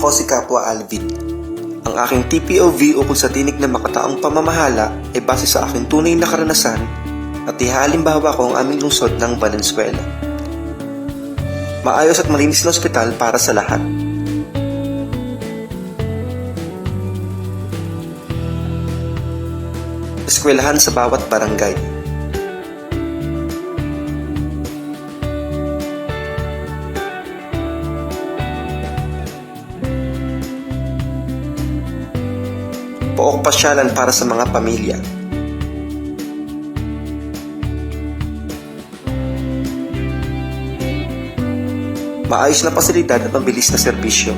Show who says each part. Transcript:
Speaker 1: ako si Kapwa Alvin. Ang aking TPOV ukol sa tinik na makataong pamamahala ay base sa aking tunay na karanasan at ihalimbawa ko ang aming lungsod ng Valenzuela. Maayos at malinis na ospital para sa lahat. Eskwelahan sa bawat barangay. Pook pasyalan para sa mga pamilya. Maayos na pasilidad at mabilis na serbisyo.